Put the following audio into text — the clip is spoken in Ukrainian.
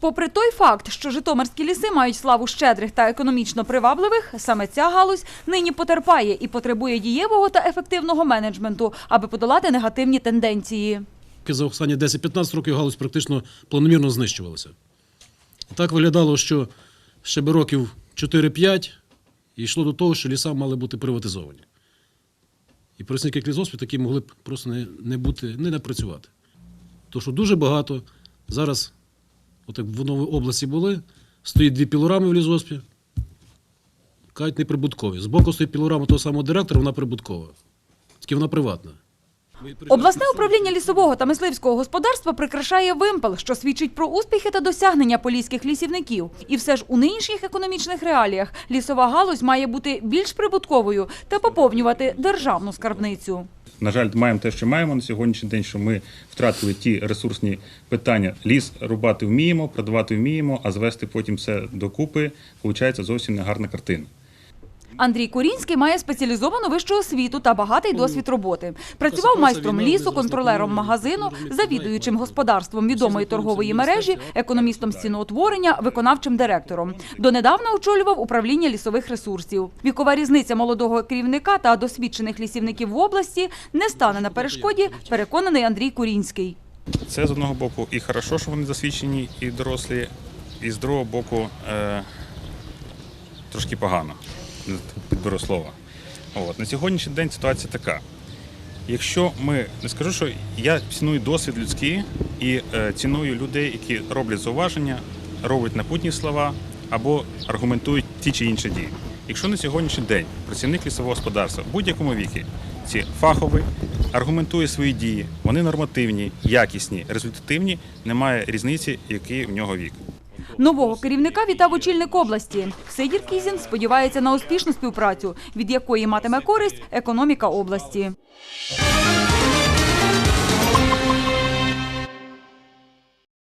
Попри той факт, що житомирські ліси мають славу щедрих та економічно привабливих, саме ця галузь нині потерпає і потребує дієвого та ефективного менеджменту, аби подолати негативні тенденції. За останні 10-15 років галузь практично планомірно знищувалася. Так виглядало, що ще би років 4-5 і йшло до того, що ліса мали бути приватизовані. І працівники клізоспів такі могли б просто не, не бути, не, не працювати. Тому що дуже багато зараз, от як в Новій області були, стоїть дві пілорами в лізоспі, кажуть, неприбуткові. Збоку стоїть пілорама того самого директора, вона прибуткова. Тільки вона приватна. Обласне управління лісового та мисливського господарства прикрашає вимпел, що свідчить про успіхи та досягнення поліських лісівників. І все ж у нинішніх економічних реаліях лісова галузь має бути більш прибутковою та поповнювати державну скарбницю. На жаль, маємо те, що маємо на сьогоднішній день, що ми втратили ті ресурсні питання. Ліс рубати вміємо, продавати вміємо, а звести потім все докупи, виходить зовсім не гарна картина. Андрій Корінський має спеціалізовану вищу освіту та багатий досвід роботи. Працював майстром лісу, контролером магазину, завідуючим господарством відомої торгової мережі, економістом з ціноутворення, виконавчим директором. Донедавна очолював управління лісових ресурсів. Вікова різниця молодого керівника та досвідчених лісівників в області не стане на перешкоді, переконаний Андрій Корінський. Це з одного боку і хорошо, що вони засвідчені і дорослі, і з другого боку е, трошки погано. Не Підберу слова. От. На сьогоднішній день ситуація така. Якщо ми не скажу, що я ціную досвід людський і е, ціную людей, які роблять зауваження, роблять напутні слова або аргументують ті чи інші дії. Якщо на сьогоднішній день працівник лісового господарства в будь-якому віці ці фаховий, аргументує свої дії, вони нормативні, якісні, результативні, немає різниці, який в нього вік. Нового керівника вітав очільник області. Сидір Кізін сподівається на успішну співпрацю, від якої матиме користь економіка області.